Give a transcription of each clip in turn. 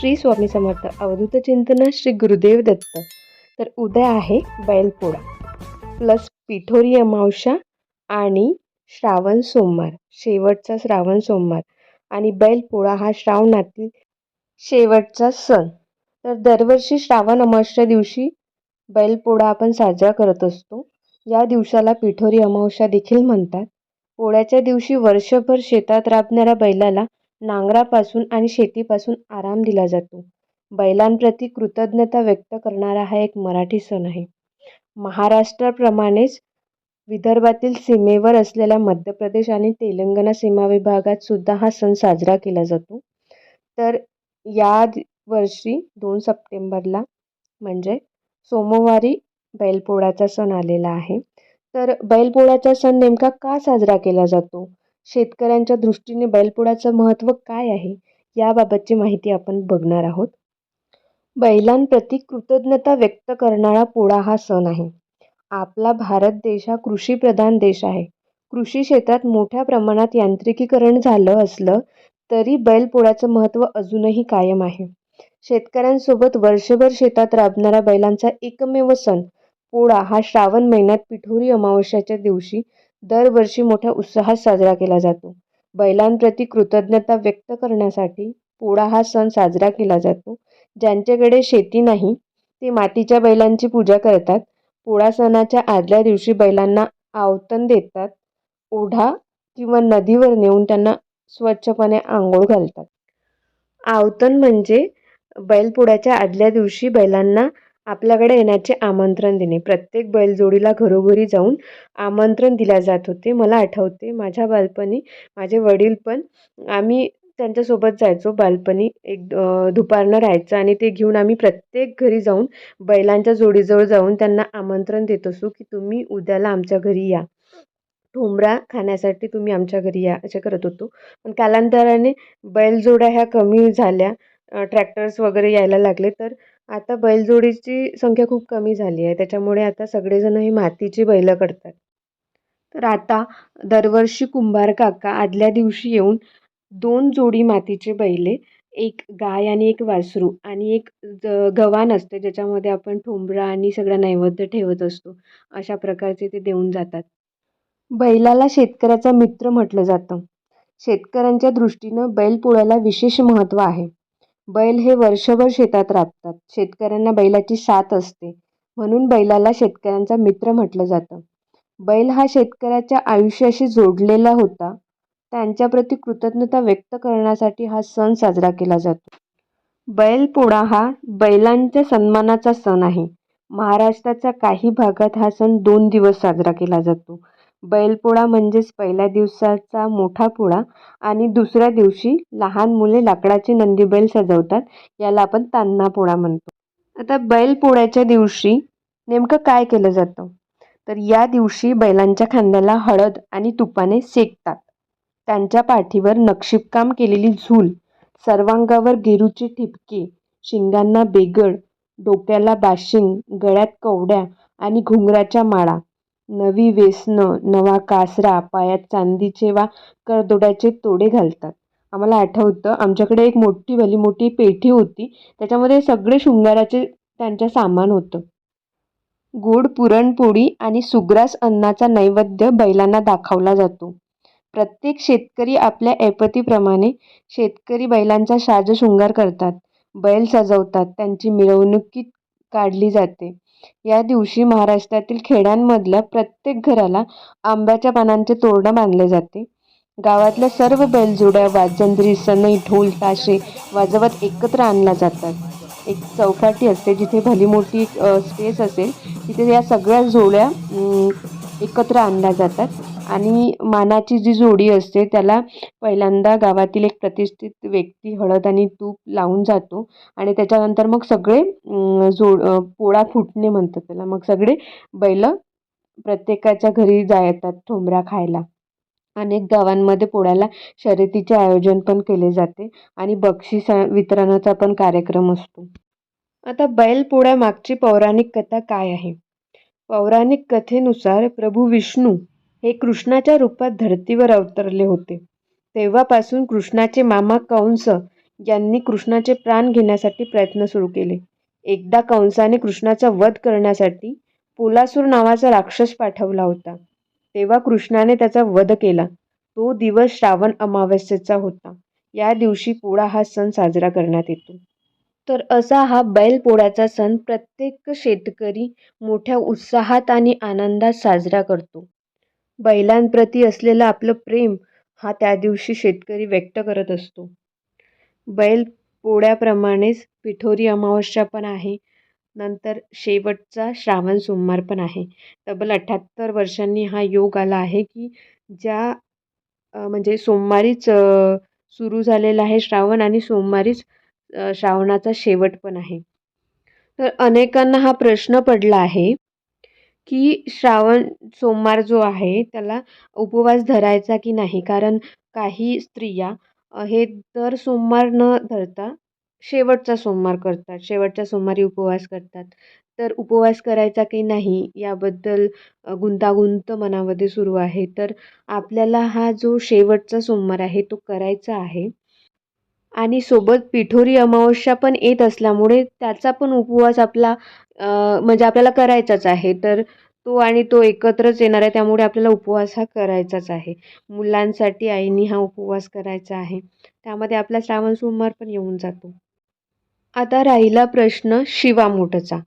श्री स्वामी समर्थ. अवधूत चिंतन श्री गुरुदेव दत्त. तर उद्या आहे बैलपोळा. प्लस पिठोरी अमावस्या आणि श्रावण सोमवार. शेवटचा श्रावण सोमवार. आणि बैलपोळा हा श्रावणातील शेवटचा सण. तर दरवर्षी श्रावण अमावस्या दिवशी बैलपोळा आपण साजरा करत असतो. या दिवसाला पिठोरी अमावस्या देखील म्हणतात. पोळ्याच्या दिवशी वर्षभर शेतात राबणाऱ्या बैलाला नांगरापासून आणि शेतीपासून आराम दिला जातो. बैलांप्रती कृतज्ञता व्यक्त करणारा हा एक मराठी सण आहे. महाराष्ट्राप्रमाणेच विदर्भातील सीमेवर असलेल्या मध्य प्रदेश आणि तेलंगणा सीमा विभागात सुद्धा हा सण साजरा केला जातो. तर या वर्षी दोन सप्टेंबरला म्हणजे सोमवारी बैलपोळ्याचा सण आलेला आहे. तर बैलपोळ्याचा सण नेमका का साजरा केला जातो? शेतकऱ्यांच्या दृष्टीने बैलपोळ्याचं महत्त्व काय आहे याबाबतची माहिती आपण बघणार आहोत. बैलांप्रती कृतज्ञता व्यक्त करणारा पोळा हा सण आहे. आपला भारत देश हा कृषीप्रधान देश आहे. कृषी क्षेत्रात मोठ्या प्रमाणात यांत्रिकीकरण झालं असलं तरी बैलपोळ्याचं महत्त्व अजूनही कायम आहे. शेतकऱ्यांसोबत वर्षभर शेतात राबणाऱ्या बैलांचा एकमेव सण पोळा हा श्रावण महिन्यात पिठोरी अमावस्याच्या दिवशी दरवर्षी मोठ्या उत्साहात साजरा केला जातो. बैलांप्रती कृतज्ञता व्यक्त करण्यासाठी पोळा हा सण साजरा केला जातो. ज्यांच्याकडे शेती नाही ते मातीच्या बैलांची पूजा करतात. पोळा सणाच्या आदल्या दिवशी बैलांना आवतण देतात. ओढा किंवा नदीवर नेऊन त्यांना स्वच्छपणे आंघोळ घालतात. आवतण म्हणजे बैलपोळ्याच्या आदल्या दिवशी बैलांना आपल्याकडे येण्याचे आमंत्रण देणे. प्रत्येक बैलजोडीला घरोघरी जाऊन आमंत्रण दिल्या जात होते. मला आठवते माझ्या बालपणी माझे वडील पण आम्ही त्यांच्यासोबत जायचो. बालपणी एक दुपारनं राहायचं आणि ते घेऊन आम्ही प्रत्येक घरी जाऊन बैलांच्या जोडीजवळ जाऊन त्यांना आमंत्रण देत असू की तुम्ही उद्याला आमच्या घरी या. ठोंबरा खाण्यासाठी तुम्ही आमच्या घरी या असे करत होतो. पण कालांतराने बैलजोड्या ह्या कमी झाल्या. ट्रॅक्टर्स वगैरे यायला लागले. तर आता बैलजोडीची संख्या खूप कमी झाली आहे. त्याच्यामुळे आता सगळेजण ही मातीची बैलं करतात. तर आता दरवर्षी कुंभार काका आदल्या दिवशी येऊन दोन जोडी मातीचे बैले एक गाय आणि एक वासरू आणि एक गव्हाण असते ज्याच्यामध्ये आपण ठोंबरा आणि सगळा नैवेद्य ठेवत असतो. अशा प्रकारचे ते देऊन जातात. बैलाला शेतकऱ्याचा मित्र म्हटलं जातं. शेतकऱ्यांच्या दृष्टीनं बैलपोळ्याला विशेष महत्त्व आहे. बैल हे वर्षभर शेतात राबतात. शेतकऱ्यांना बैलाची साथ असते. म्हणून बैलाला शेतकऱ्यांचा मित्र म्हटलं जातं. बैल हा शेतकऱ्याच्या आयुष्याशी जोडलेला होता. त्यांच्याप्रती कृतज्ञता व्यक्त करण्यासाठी हा सण साजरा केला जातो. बैलपोळा हा बैलांच्या सन्मानाचा सण आहे. महाराष्ट्राच्या काही भागात हा सण दोन दिवस साजरा केला जातो. बैलपोळा म्हणजेच पहिल्या दिवसाचा मोठा पोळा आणि दुसऱ्या दिवशी लहान मुले लाकडाचे नंदी बैल सजवतात याला आपण तान्हा पोळा म्हणतो. आता बैलपोळ्याच्या दिवशी नेमकं काय केलं जातं? तर या दिवशी बैलांच्या खांद्याला हळद आणि तुपाने सेकतात. त्यांच्या पाठीवर नक्षीबकाम केलेली झूल सर्वांगावर गेरूचे ठिपके शिंगांना बेगड डोक्याला बाशिंग गळ्यात कवड्या आणि घुंगराच्या माळा नवी व्यसनं नवा कासरा पायात चांदीचे वा करदोड्याचे तोडे घालतात. आम्हाला आठवतं आमच्याकडे एक मोठी भली मोठी पेठी होती. त्याच्यामध्ये सगळे शृंगाराचे त्यांच्या सामान होतं. गोड पुरणपोळी आणि सुग्रास अन्नाचा नैवेद्य बैलांना दाखवला जातो. प्रत्येक शेतकरी आपल्या ऐपतीप्रमाणे शेतकरी बैलांचा शाज शृंगार करतात बैल सजवतात त्यांची मिरवणुकीत काढली जाते. या दिवशी महाराष्ट्रातील खेड्यांमधल्या प्रत्येक घराला आंब्याच्या पानांचे तोरणं बांधले जाते. गावातल्या सर्व बैलजोड्या वाजंत्री सनई ढोल ताशे वाजवत एकत्र आणल्या जातात. एक चौपाटी असते जिथे भली मोठी स्पेस असेल. तिथे या सगळ्या जोड्या एकत्र आणल्या जातात. आणि मानाची जी जोडी असते त्याला पहिल्यांदा गावातील एक प्रतिष्ठित व्यक्ती हळद आणि तूप लावून जातो आणि त्याच्यानंतर मग सगळे जोड पोळा फुटणे म्हणतात त्याला मग सगळे बैल प्रत्येकाच्या घरी जा येतात ठोंबरा खायला. अनेक गावांमध्ये पोळ्याला शर्यतीचे आयोजन पण केले जाते आणि बक्षीस वितरणाचा पण कार्यक्रम असतो. आता बैल पोळ्यामागची पौराणिक कथा काय आहे? पौराणिक कथेनुसार प्रभू विष्णू हे कृष्णाच्या रूपात धर्तीवर अवतरले होते. तेव्हापासून कृष्णाचे मामा कंस यांनी कृष्णाचे प्राण घेण्यासाठी प्रयत्न सुरू केले. एकदा कंसाने कृष्णाचा वध करण्यासाठी पोलासूर नावाचा राक्षस पाठवला होता. तेव्हा कृष्णाने त्याचा वध केला. तो दिवस श्रावण अमावस्येचा होता. या दिवशी पोळा हा सण साजरा करण्यात येतो. तर असा हा बैलपोळ्याचा सण प्रत्येक शेतकरी मोठ्या उत्साहात आणि आनंदात साजरा करतो. बैलांप्रती असलेलं आपलं प्रेम हा त्या दिवशी शेतकरी व्यक्त करत असतो. बैल पोळ्याप्रमाणेच पिठोरी अमावस्या पण आहे. नंतर शेवटचा श्रावण सोमवार पण आहे. तब्बल अठ्ठ्याहत्तर वर्षांनी हा योग आला आहे की ज्या म्हणजे सोमवारीच सुरू झालेला आहे श्रावण आणि सोमवारीच श्रावणाचा शेवट पण आहे. तर अनेकांना हा प्रश्न पडला आहे की श्रावण सोमवार जो आहे त्याला उपवास धरायचा की नाही? कारण काही स्त्रिया हे दर सोमवार न धरता शेवटचा सोमवार करतात. शेवटच्या सोमवारी उपवास करतात. तर उपवास करायचा की नाही? याबद्दल गुंतागुंत मनामध्ये सुरू आहे. तर आपल्याला हा जो शेवटचा सोमवार आहे तो करायचा आहे. आणि सोबत पिठोरी अमावस्या पण येत असल्यामुळे त्याचा पण उपवास आपला म्हणजे आपल्याला करायचाच आहे. तर तो आणि तो एकत्रच येणार आहे त्यामुळे आपल्याला उपवास हा करायचाच आहे. मुलांसाठी आईनी हा उपवास करायचा आहे. त्यामध्ये आपला श्रावण सोमवार पण येऊन जातो. आता राहिला प्रश्न शिवामूठचा.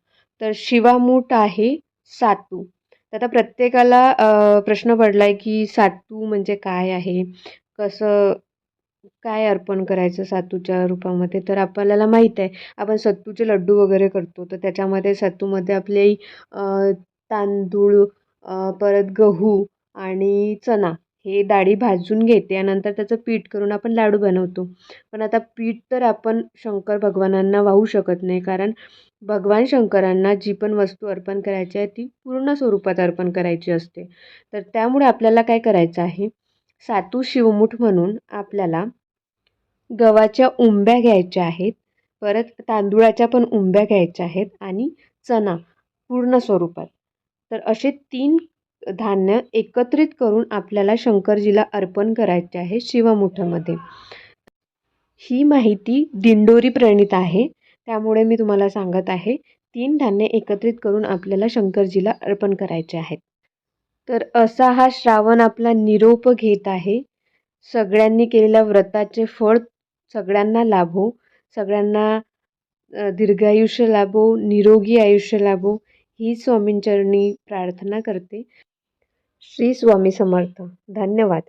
तर शिवामूठ आहे सातू. तर आता प्रत्येकाला प्रश्न पडला आहे की सातू म्हणजे काय आहे? कसं काय अर्पण करायचं सातूच्या रूपामध्ये? तर आपल्याला माहीत आहे आपण सत्तूचे लड्डू वगैरे करतो. तर त्याच्यामध्ये सत्तूमध्ये आपले तांदूळ परत गहू आणि चणा हे डाळी भाजून घेते. यानंतर नंतर त्याचं पीठ करून आपण लाडू बनवतो. पण आता पीठ तर आपण शंकर भगवानांना वाहू शकत नाही. कारण भगवान शंकरांना जी पण वस्तू अर्पण करायची आहे ती पूर्ण स्वरूपात अर्पण करायची असते. तर त्यामुळे आपल्याला काय करायचं आहे? सातू शिवमुठ म्हणून आपल्याला गव्हाच्या उंब्या घ्यायच्या आहेत. परत तांदुळाच्या पण उंब्या घ्यायच्या आहेत आणि चणा पूर्ण स्वरूपात. तर असे तीन धान्य एकत्रित करून आपल्याला शंकरजीला अर्पण करायचे आहे शिवमुठामध्ये. ही माहिती दिंडोरी प्रणित आहे. त्यामुळे मी तुम्हाला सांगत आहे तीन धान्य एकत्रित करून आपल्याला शंकरजीला अर्पण करायचे आहेत. तर असा हा श्रावण आपला निरोप घेत आहे. सगळ्यांनी केलेल्या व्रताचे फळ सगळ्यांना लाभो. सगळ्यांना दीर्घायुष्य लाभो निरोगी आयुष्य लाभो. ही स्वामींचरणी प्रार्थना करते. श्री स्वामी समर्थ. धन्यवाद.